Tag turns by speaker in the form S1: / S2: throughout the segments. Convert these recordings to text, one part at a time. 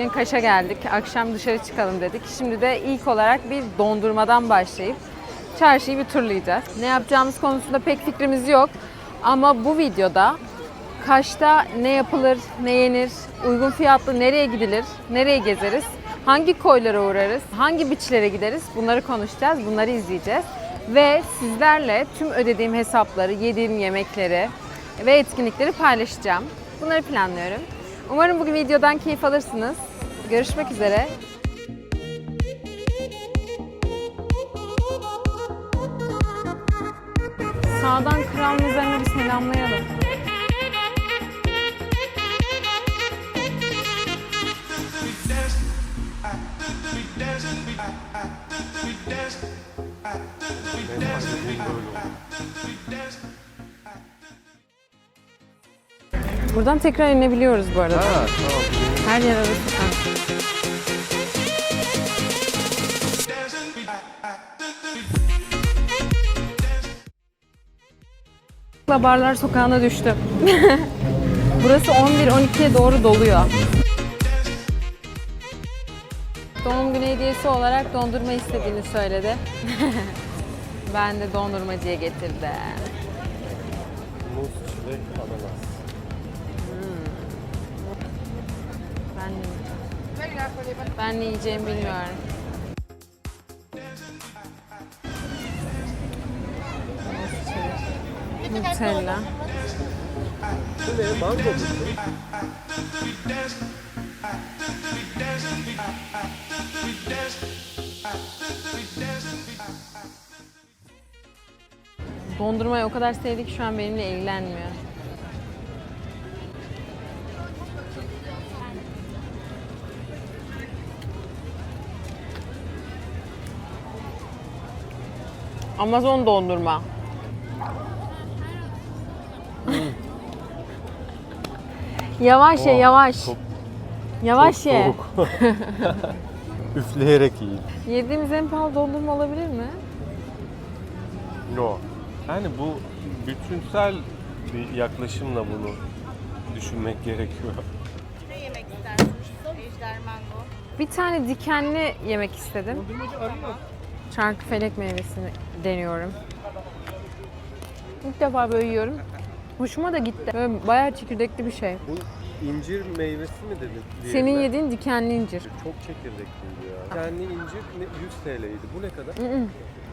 S1: Bugün Kaş'a geldik. Akşam dışarı çıkalım dedik. Şimdi de ilk olarak bir dondurmadan başlayıp çarşıyı bir turlayacağız. Ne yapacağımız konusunda pek fikrimiz yok. Ama bu videoda Kaş'ta ne yapılır, ne yenir, uygun fiyatlı nereye gidilir, nereye gezeriz, hangi koylara uğrarız, hangi biçlere gideriz bunları konuşacağız, bunları izleyeceğiz. Ve sizlerle tüm ödediğim hesapları, yediğim yemekleri ve etkinlikleri paylaşacağım. Bunları planlıyorum. Umarım bugün videodan keyif alırsınız. Görüşmek üzere. Sağdan kral mezarını bir selamlayalım. Buradan tekrar inebiliyoruz bu arada.
S2: Ha tamam.
S1: Her yer arası. Barlar sokağına düştüm. Burası 11-12'ye doğru doluyor. Doğum günü hediyesi olarak dondurma istediğini söyledi. ben de dondurmacıya getirdim.
S2: Muz, çilek, ananas.
S1: Ben ne yiyeceğimi bilmiyorum. Nutella.
S2: Bu ne? Mango mu?
S1: Dondurmayı o kadar sevdi ki şu an benimle ilgilenmiyor. Amazon dondurma. yavaş ye, yavaş.
S2: çok-
S1: yavaş
S2: Çok
S1: ye.
S2: soğuk. Üfleyerek yiyin.
S1: Yediğimiz en pahalı dondurma olabilir mi?
S2: No. Yani bu bütünsel bir yaklaşımla bunu düşünmek gerekiyor.
S3: Ne yemek istersiniz? Ejder mango.
S1: Bir tane dikenli yemek istedim. Çarkıfelek meyvesini deniyorum. İlk defa böyle yiyorum. Hoşuma da gitti. Böyle bayağı çekirdekli bir şey.
S2: Bu incir meyvesi mi dedin?
S1: Senin
S2: diğerine?
S1: yediğin dikenli incir.
S2: Çok çekirdekliydi ya. Kendi incir ne- 100 TL'ydi. Bu ne kadar?
S1: Hı.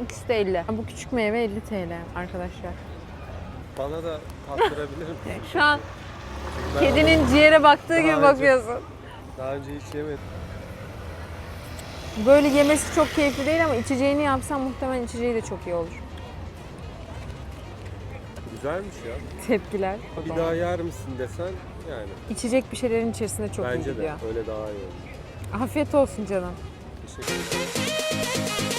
S1: İkisi de 50. Bu küçük meyve 50 TL arkadaşlar.
S2: Bana da tattırabilir misin?
S1: Şu an
S2: Ben
S1: kedinin ciğere baktığı gibi
S2: Daha
S1: bakıyorsun.
S2: Daha önce hiç yemedim.
S1: Böyle yemesi çok keyifli değil ama içeceğini yapsam muhtemelen içeceği de çok iyi olur.
S2: Güzelmiş ya.
S1: Tepkiler.
S2: Bir daha yer misin desen yani.
S1: İçecek bir şeylerin içerisinde çok iyi
S2: Bence de
S1: gidiyor.
S2: öyle daha iyi olur.
S1: Afiyet olsun canım.
S2: Teşekkür ederim.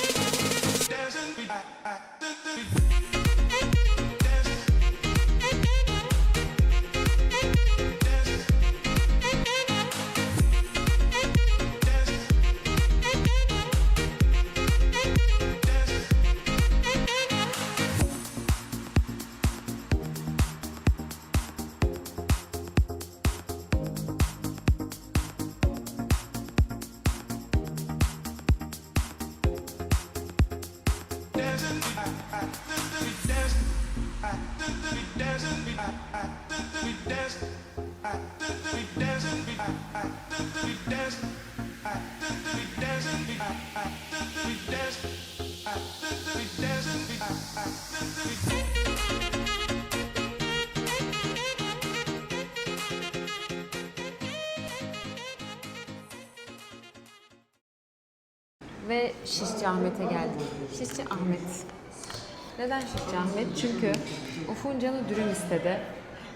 S1: Ve Şişçi Ahmet'e geldik. Şişçi Ahmet. Neden Şişçi Ahmet? Çünkü Ufuk'un canı dürüm istedi.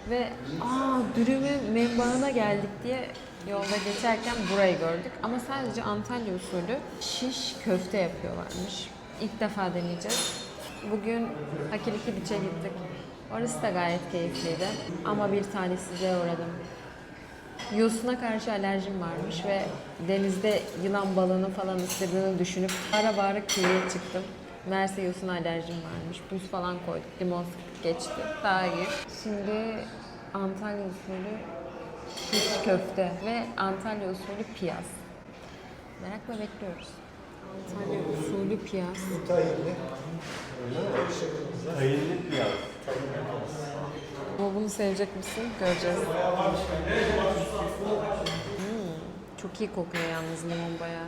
S1: Ve aa dürümün menbaına geldik diye yolda geçerken burayı gördük. Ama sadece Antalya usulü şiş köfte yapıyorlarmış. İlk defa deneyeceğiz. Bugün Hakiliki Biç'e gittik. Orası da gayet keyifliydi. Ama bir talihsizliğe uğradım. Yosuna karşı alerjim varmış ve denizde yılan balığını falan ısırdığını düşünüp ara bağıra kıyıya çıktım. Meğerse yosuna alerjim varmış. Buz falan koyduk. Limon geçti. Daha iyi. Şimdi Antalya usulü şiş köfte ve Antalya usulü piyaz. Merakla bekliyoruz. Antalya usulü piyaz.
S2: Kayınlı piyaz.
S1: Ama bunu sevecek misin? Göreceğiz. Hmm, çok iyi kokuyor yalnız limon bayağı.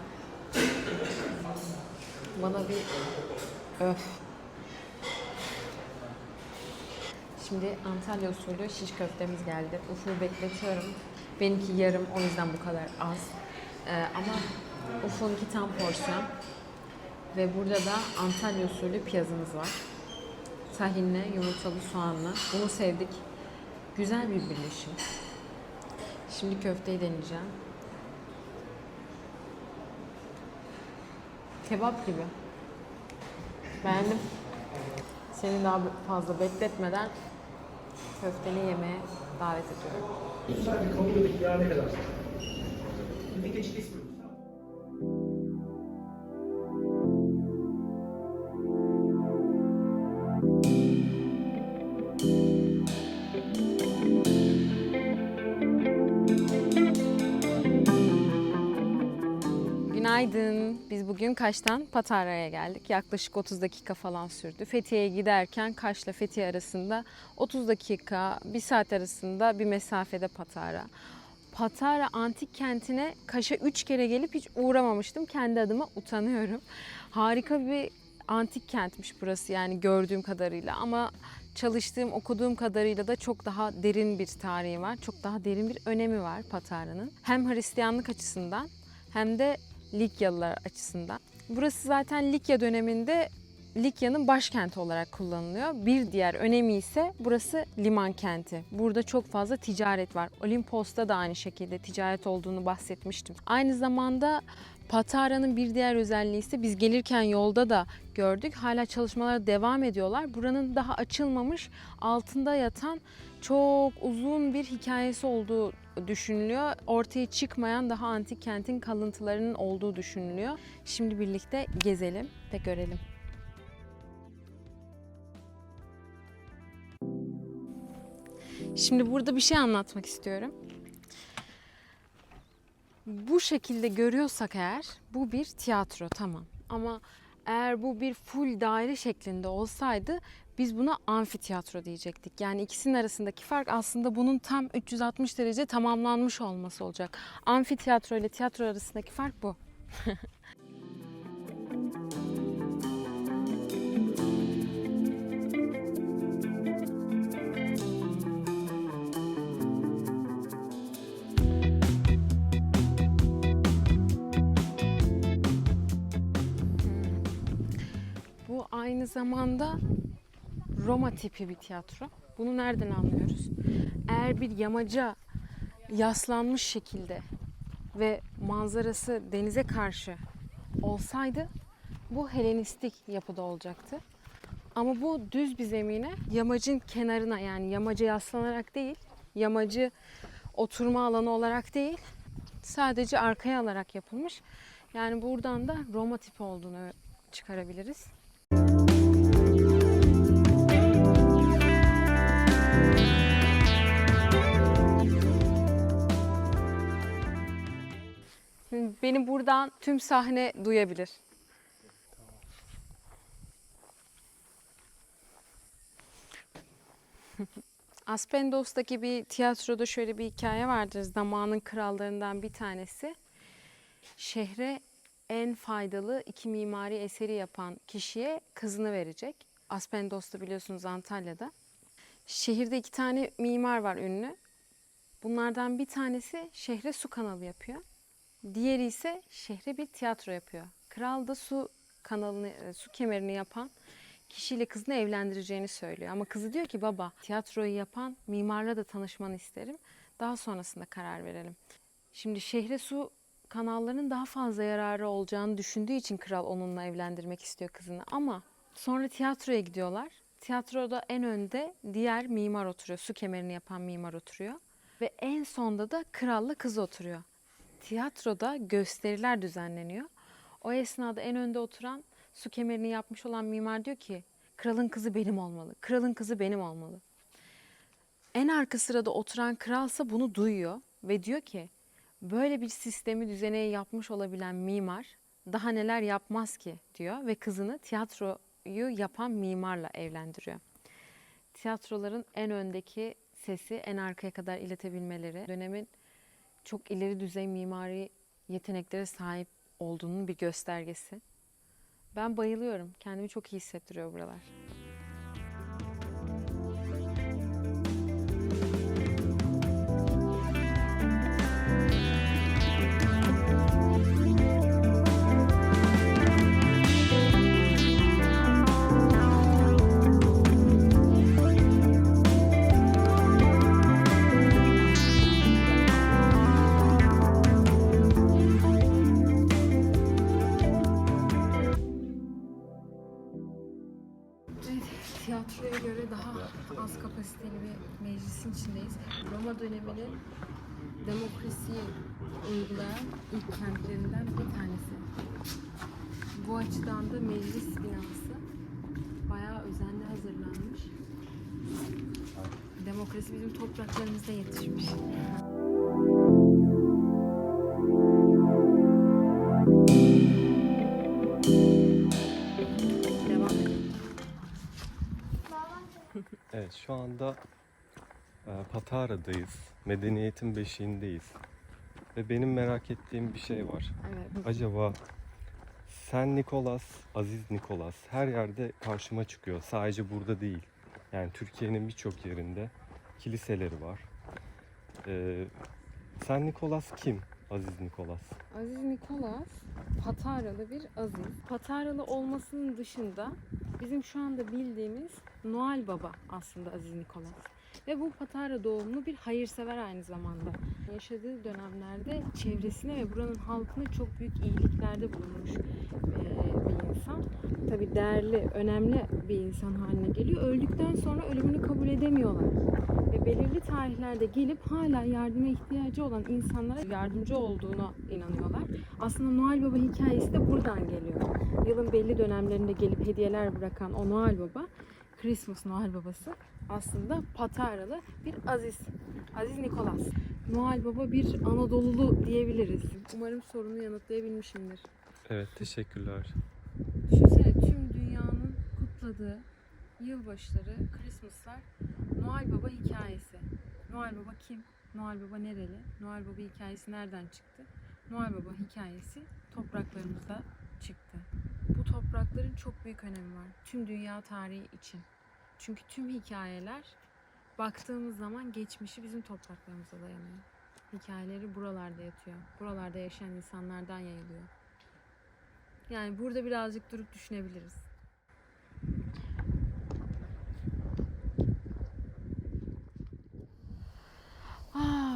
S1: Bana bir öf. Şimdi Antalya usulü şiş köftemiz geldi. Ufuğu bekletiyorum. Benimki yarım o yüzden bu kadar az. Ee, ama Ufuk'unki tam porsiyon. Ve burada da Antalya usulü piyazımız var. Tahinli, yumurtalı, soğanlı. Bunu sevdik. Güzel bir birleşim. Şimdi köfteyi deneyeceğim. Kebap gibi. Beğendim. Seni daha fazla bekletmeden köfteni yemeye davet ediyorum. Günaydın. Biz bugün Kaş'tan Patara'ya geldik. Yaklaşık 30 dakika falan sürdü. Fethiye'ye giderken Kaş'la Fethiye arasında 30 dakika, 1 saat arasında bir mesafede Patara. Patara antik kentine Kaş'a 3 kere gelip hiç uğramamıştım. Kendi adıma utanıyorum. Harika bir antik kentmiş burası yani gördüğüm kadarıyla ama çalıştığım, okuduğum kadarıyla da çok daha derin bir tarihi var. Çok daha derin bir önemi var Patara'nın. Hem Hristiyanlık açısından hem de Likyalılar açısından. Burası zaten Likya döneminde Likya'nın başkenti olarak kullanılıyor. Bir diğer önemi ise burası liman kenti. Burada çok fazla ticaret var. Olimpos'ta da aynı şekilde ticaret olduğunu bahsetmiştim. Aynı zamanda Patara'nın bir diğer özelliği ise biz gelirken yolda da gördük. Hala çalışmalar devam ediyorlar. Buranın daha açılmamış altında yatan çok uzun bir hikayesi olduğu düşünülüyor. Ortaya çıkmayan daha antik kentin kalıntılarının olduğu düşünülüyor. Şimdi birlikte gezelim ve görelim. Şimdi burada bir şey anlatmak istiyorum. Bu şekilde görüyorsak eğer bu bir tiyatro tamam. Ama eğer bu bir full daire şeklinde olsaydı biz buna amfiteyatro diyecektik. Yani ikisinin arasındaki fark aslında bunun tam 360 derece tamamlanmış olması olacak. Amfiteyatro ile tiyatro arasındaki fark bu. aynı zamanda Roma tipi bir tiyatro. Bunu nereden anlıyoruz? Eğer bir yamaca yaslanmış şekilde ve manzarası denize karşı olsaydı bu Helenistik yapıda olacaktı. Ama bu düz bir zemine yamacın kenarına yani yamaca yaslanarak değil, yamacı oturma alanı olarak değil, sadece arkaya alarak yapılmış. Yani buradan da Roma tipi olduğunu çıkarabiliriz. Beni buradan tüm sahne duyabilir. Aspendos'taki bir tiyatroda şöyle bir hikaye vardır. Zamanın krallarından bir tanesi. Şehre en faydalı iki mimari eseri yapan kişiye kızını verecek. Aspendos'ta biliyorsunuz Antalya'da. Şehirde iki tane mimar var ünlü. Bunlardan bir tanesi şehre su kanalı yapıyor. Diğeri ise şehre bir tiyatro yapıyor. Kral da su kanalını, e, su kemerini yapan kişiyle kızını evlendireceğini söylüyor. Ama kızı diyor ki baba tiyatroyu yapan mimarla da tanışmanı isterim. Daha sonrasında karar verelim. Şimdi şehre su kanallarının daha fazla yararı olacağını düşündüğü için kral onunla evlendirmek istiyor kızını. Ama sonra tiyatroya gidiyorlar. Tiyatroda en önde diğer mimar oturuyor. Su kemerini yapan mimar oturuyor. Ve en sonda da kralla kız oturuyor. Tiyatroda gösteriler düzenleniyor. O esnada en önde oturan su kemerini yapmış olan mimar diyor ki kralın kızı benim olmalı. Kralın kızı benim olmalı. En arka sırada oturan kralsa bunu duyuyor ve diyor ki böyle bir sistemi düzeneyi yapmış olabilen mimar daha neler yapmaz ki diyor ve kızını tiyatroyu yapan mimarla evlendiriyor. Tiyatroların en öndeki sesi en arkaya kadar iletebilmeleri dönemin çok ileri düzey mimari yeteneklere sahip olduğunun bir göstergesi. Ben bayılıyorum. Kendimi çok iyi hissettiriyor buralar. Evet
S2: şu anda e, Patara'dayız. Medeniyetin beşiğindeyiz. Ve benim merak ettiğim bir şey var.
S1: Evet.
S2: Acaba Sen Nikolas, Aziz Nikolas her yerde karşıma çıkıyor. Sadece burada değil. Yani Türkiye'nin birçok yerinde kiliseleri var. Ee, Sen Nikolas kim? Aziz Nikolas.
S1: Aziz Nikolas Pataralı bir aziz. Pataralı olmasının dışında bizim şu anda bildiğimiz Noel Baba aslında Aziz Nikolas. Ve bu Patara doğumlu bir hayırsever aynı zamanda. Yaşadığı dönemlerde çevresine ve buranın halkına çok büyük iyiliklerde bulunmuş eee, bir insan. Tabii değerli, önemli bir insan haline geliyor. Öldükten sonra ölümünü kabul edemiyorlar belirli tarihlerde gelip hala yardıma ihtiyacı olan insanlara yardımcı olduğuna inanıyorlar. Aslında Noel Baba hikayesi de buradan geliyor. Yılın belli dönemlerinde gelip hediyeler bırakan o Noel Baba, Christmas Noel Babası aslında Pataralı bir Aziz. Aziz Nikolas. Noel Baba bir Anadolulu diyebiliriz. Umarım sorunu yanıtlayabilmişimdir.
S2: Evet teşekkürler.
S1: Düşünsene tüm dünyanın kutladığı yılbaşları, Christmas'lar Noel Baba hikayesi. Noel Baba kim? Noel Baba nereli? Noel Baba hikayesi nereden çıktı? Noel Baba hikayesi topraklarımızda çıktı. Bu toprakların çok büyük önemi var. Tüm dünya tarihi için. Çünkü tüm hikayeler baktığımız zaman geçmişi bizim topraklarımıza dayanıyor. Hikayeleri buralarda yatıyor. Buralarda yaşayan insanlardan yayılıyor. Yani burada birazcık durup düşünebiliriz.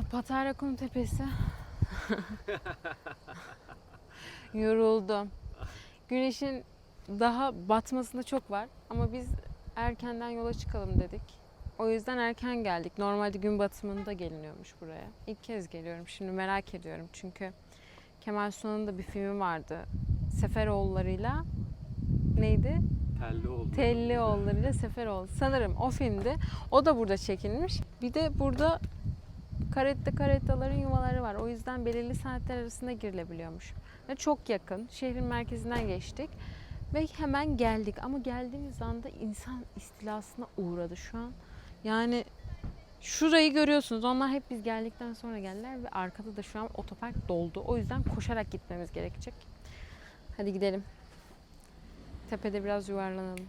S1: Ah, Patarakum Tepesi. Yoruldum. Güneşin daha batmasında çok var ama biz erkenden yola çıkalım dedik. O yüzden erken geldik. Normalde gün batımında geliniyormuş buraya. İlk kez geliyorum. Şimdi merak ediyorum çünkü Kemal Sunal'ın da bir filmi vardı. Seferoğulları'yla neydi?
S2: Telli oldu.
S1: Tellioğulları'yla Seferoğlu. Sanırım o filmdi. O da burada çekilmiş. Bir de burada karette karettaların yuvaları var. O yüzden belirli saatler arasında girilebiliyormuş. Ve çok yakın. Şehrin merkezinden geçtik. Ve hemen geldik. Ama geldiğimiz anda insan istilasına uğradı şu an. Yani şurayı görüyorsunuz. Onlar hep biz geldikten sonra geldiler ve arkada da şu an otopark doldu. O yüzden koşarak gitmemiz gerekecek. Hadi gidelim. Tepede biraz yuvarlanalım.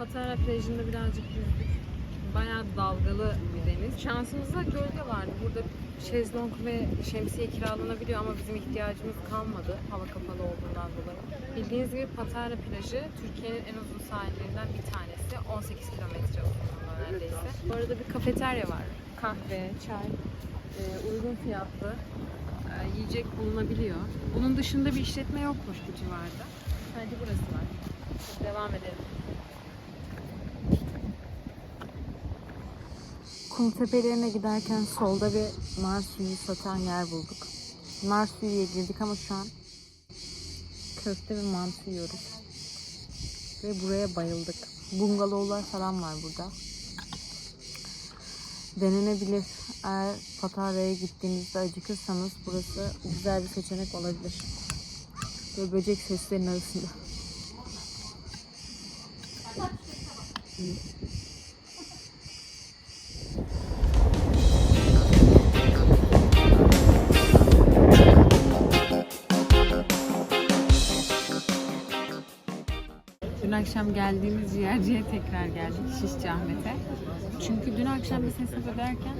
S1: Patara plajında birazcık yüzdük. Bayağı dalgalı bir deniz. Şansımızda gölge vardı. Burada şezlong ve şemsiye kiralanabiliyor ama bizim ihtiyacımız kalmadı hava kapalı olduğundan dolayı. Bildiğiniz gibi Patara plajı Türkiye'nin en uzun sahillerinden bir tanesi. 18 kilometre uzunluğunda neredeyse. Bu arada bir kafeterya var. Kahve, çay, e, uygun fiyatlı e, yiyecek bulunabiliyor. Bunun dışında bir işletme yokmuş bu civarda. Sadece burası var. Devam edelim. Kum tepelerine giderken solda bir nar suyu satan yer bulduk. Nar suyuya girdik ama şu an köfte ve mantı yiyoruz. Ve buraya bayıldık. Bungalovlar falan var burada. Denenebilir. Eğer Patara'ya gittiğinizde acıkırsanız burası güzel bir seçenek olabilir. Ve böcek seslerinin arasında. Akşam geldiğimiz ciğerciye tekrar geldik Şişçi Ahmet'e. Çünkü dün akşam biz hesap ederken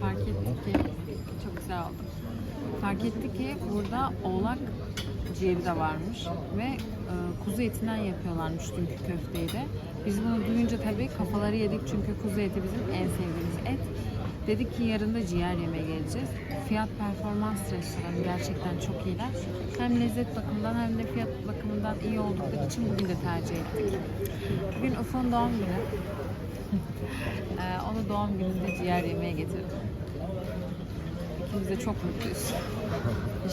S1: fark ettik ki çok güzel oldu. Fark ettik ki burada oğlak ciğeri de varmış ve e, kuzu etinden yapıyorlarmış dünkü köfteyi de. Biz bunu duyunca tabii kafaları yedik çünkü kuzu eti bizim en sevdiğimiz et. Dedik ki yarın da ciğer yemeye geleceğiz. Fiyat performans restoranı gerçekten çok iyiler. Hem lezzet bakımından hem de fiyat bakımından iyi oldukları için bugün de tercih ettik. Bugün Ufuk'un doğum günü. Ee, onu doğum gününde ciğer yemeye getirdim. İkimiz de çok mutluyuz.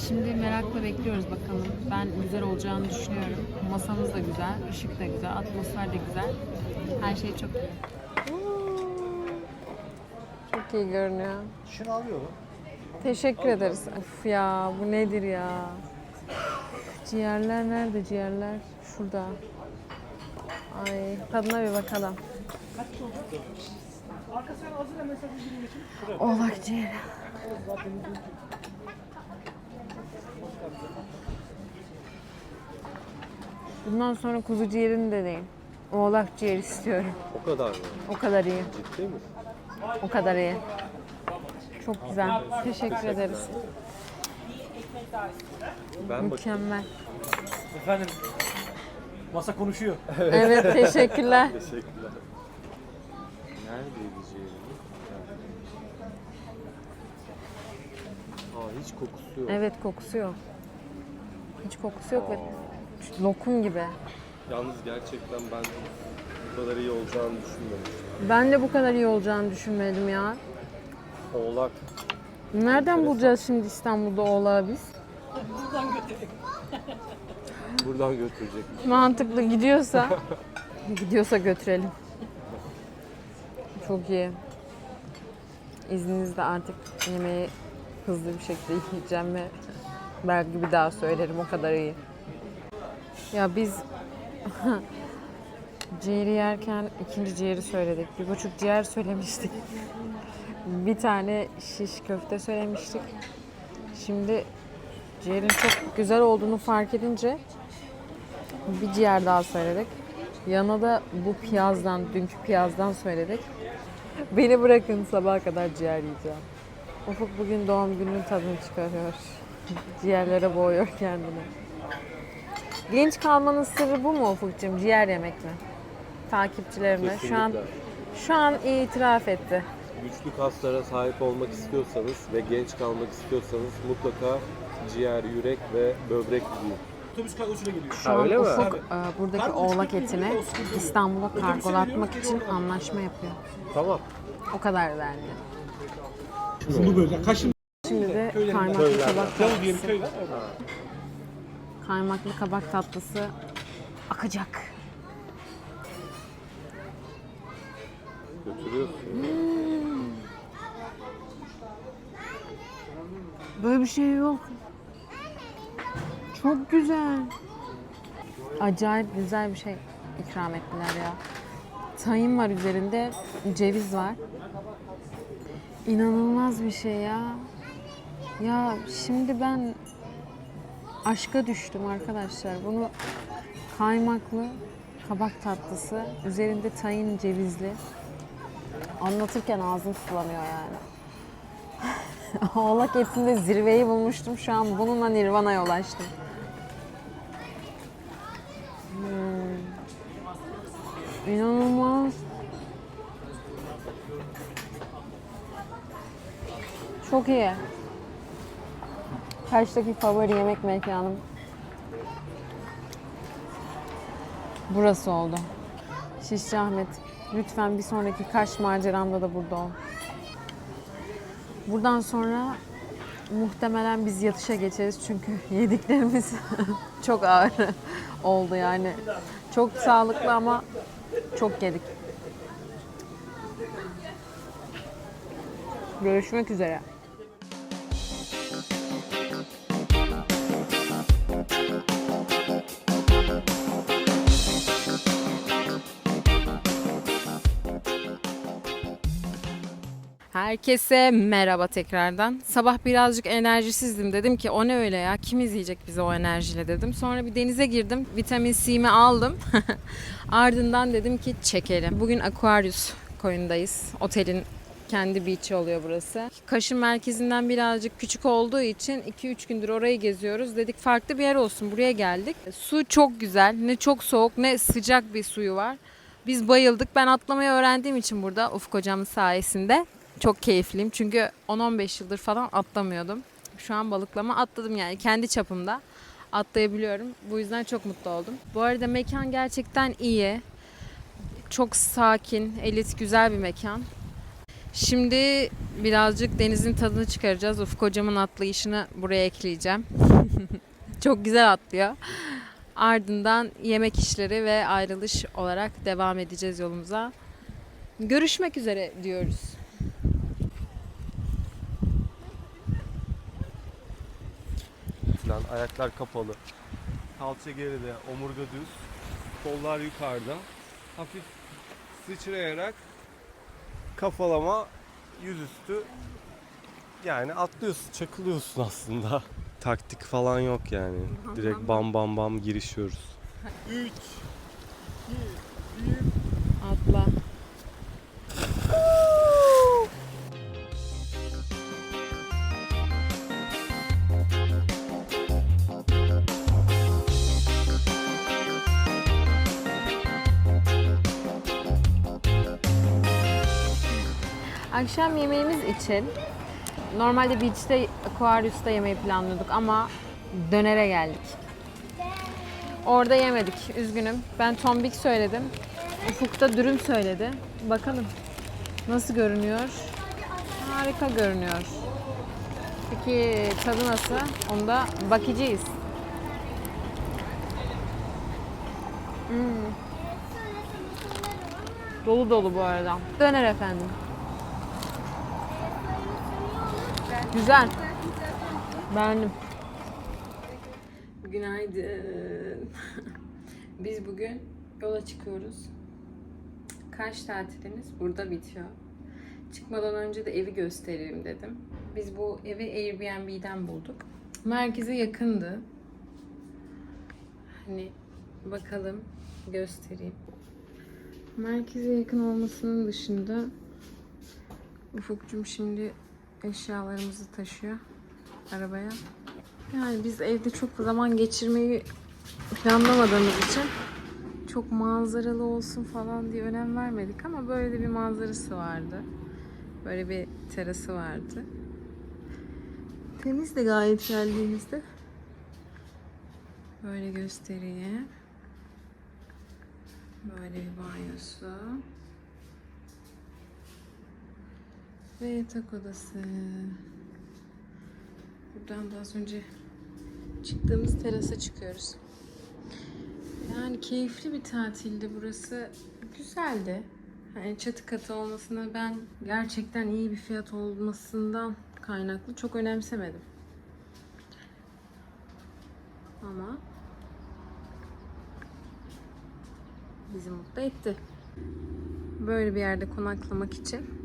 S1: Şimdi merakla bekliyoruz bakalım. Ben güzel olacağını düşünüyorum. Masamız da güzel, ışık da güzel, atmosfer de güzel. Her şey çok iyi. Çok iyi görünüyor.
S4: Şunu alıyorum.
S1: Teşekkür ederiz. Of ya bu nedir ya? Ciğerler nerede ciğerler? Şurada. Ay tadına bir bakalım. Oğlak ciğeri. Bundan sonra kuzu ciğerini de değil. Oğlak ciğeri istiyorum.
S2: O kadar mı?
S1: O kadar iyi.
S2: Ciddi misin?
S1: O kadar iyi. Çok güzel. Teşekkür ederiz.
S2: Ben
S1: Mükemmel.
S4: Efendim masa konuşuyor.
S1: Evet teşekkürler.
S2: Teşekkürler. Neredeydi ciğerimiz? Aa hiç kokusu yok.
S1: Evet kokusu yok. Hiç kokusu yok ve lokum gibi.
S2: Yalnız gerçekten ben kadar iyi olacağını düşünmemiştim.
S1: Ben de bu kadar iyi olacağını düşünmedim ya.
S2: Oğlak.
S1: Nereden bulacağız şimdi İstanbul'da oğlağı biz?
S2: Buradan götürecek.
S1: Mantıklı gidiyorsa gidiyorsa götürelim. Çok iyi. İzninizle artık yemeği hızlı bir şekilde yiyeceğim ve belki bir daha söylerim o kadar iyi. Ya biz ciğeri yerken ikinci ciğeri söyledik. Bir buçuk ciğer söylemiştik. Bir tane şiş köfte söylemiştik. Şimdi ciğerin çok güzel olduğunu fark edince bir ciğer daha söyledik. Yana da bu piyazdan, dünkü piyazdan söyledik. Beni bırakın sabaha kadar ciğer yiyeceğim. Ufuk bugün doğum gününün tadını çıkarıyor. Ciğerlere boğuyor kendini. Genç kalmanın sırrı bu mu Ufuk'cum? Ciğer yemek mi? Takipçilerime. Şu an şu an itiraf etti.
S2: Güçlü kaslara sahip olmak istiyorsanız ve genç kalmak istiyorsanız mutlaka ciğer, yürek ve böbrek yiyin.
S4: Otobüs kargosuyla geliyor.
S1: Şu an
S2: öyle mi?
S1: Ufuk e, buradaki oğlak etini İstanbul'a kargolatmak için anlaşma yapıyor.
S2: Tamam.
S1: O kadar derdi.
S4: Bunu böyle. Kaşın
S1: Şimdi de kaymaklı kabak tatlısı. Kaymaklı kabak tatlısı akacak.
S2: Götürüyorsun.
S1: Böyle bir şey yok. Çok güzel. Acayip güzel bir şey ikram ettiler ya. Tahin var üzerinde, ceviz var. İnanılmaz bir şey ya. Ya şimdi ben aşka düştüm arkadaşlar. Bunu kaymaklı kabak tatlısı, üzerinde tahin cevizli. Anlatırken ağzım sulanıyor yani. Oğlak etinde zirveyi bulmuştum. Şu an bununla Nirvana'ya ulaştım. Hmm. İnanılmaz. Çok iyi. Kaçtaki favori yemek mekanım. Burası oldu. Şişçi Ahmet, lütfen bir sonraki Kaş maceramda da burada ol. Buradan sonra muhtemelen biz yatışa geçeriz çünkü yediklerimiz çok ağır oldu yani. Çok sağlıklı ama çok yedik. Görüşmek üzere. Herkese merhaba tekrardan. Sabah birazcık enerjisizdim. Dedim ki o ne öyle ya? Kim izleyecek bizi o enerjiyle dedim. Sonra bir denize girdim. Vitamin C'mi aldım. Ardından dedim ki çekelim. Bugün Aquarius koyundayız. Otelin kendi beach'i oluyor burası. Kaş'ın merkezinden birazcık küçük olduğu için 2-3 gündür orayı geziyoruz. Dedik farklı bir yer olsun. Buraya geldik. Su çok güzel. Ne çok soğuk ne sıcak bir suyu var. Biz bayıldık. Ben atlamayı öğrendiğim için burada Ufuk hocamın sayesinde çok keyifliyim. Çünkü 10-15 yıldır falan atlamıyordum. Şu an balıklama atladım yani kendi çapımda atlayabiliyorum. Bu yüzden çok mutlu oldum. Bu arada mekan gerçekten iyi. Çok sakin, elit, güzel bir mekan. Şimdi birazcık denizin tadını çıkaracağız. Ufuk hocamın atlayışını buraya ekleyeceğim. çok güzel atlıyor. Ardından yemek işleri ve ayrılış olarak devam edeceğiz yolumuza. Görüşmek üzere diyoruz.
S2: Falan. Ayaklar kapalı. Kalça geride, omurga düz. Kollar yukarıda. Hafif sıçrayarak kafalama yüzüstü yani atlıyorsun, çakılıyorsun aslında. Taktik falan yok yani. Direkt bam bam bam girişiyoruz. 3
S1: Atla. Akşam yemeğimiz için normalde beach'te, Aquarius'ta yemeği planlıyorduk ama dönere geldik. Orada yemedik. Üzgünüm. Ben tombik söyledim. Ufuk da dürüm söyledi. Bakalım nasıl görünüyor? Harika görünüyor. Peki tadı nasıl? Onu da bakacağız. Hmm. Dolu dolu bu arada. Döner efendim. Güzel. Beğendim. Günaydın. Biz bugün yola çıkıyoruz. Kaş tatilimiz burada bitiyor. Çıkmadan önce de evi göstereyim dedim. Biz bu evi Airbnb'den bulduk. Merkeze yakındı. Hani bakalım göstereyim. Merkeze yakın olmasının dışında Ufukcum şimdi eşyalarımızı taşıyor arabaya. Yani biz evde çok zaman geçirmeyi planlamadığımız için çok manzaralı olsun falan diye önem vermedik ama böyle bir manzarası vardı. Böyle bir terası vardı. Temiz de gayet geldiğimizde. Böyle göstereyim. Böyle bir banyosu. Ve yatak odası. Buradan da az önce çıktığımız terasa çıkıyoruz. Yani keyifli bir tatildi burası. Güzeldi. Yani çatı katı olmasına ben gerçekten iyi bir fiyat olmasından kaynaklı çok önemsemedim. Ama bizi mutlu etti. Böyle bir yerde konaklamak için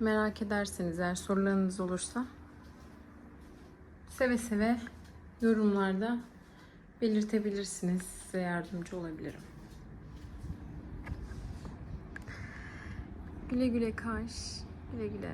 S1: merak ederseniz eğer sorularınız olursa seve seve yorumlarda belirtebilirsiniz. Size yardımcı olabilirim. Güle güle kaş. Güle güle.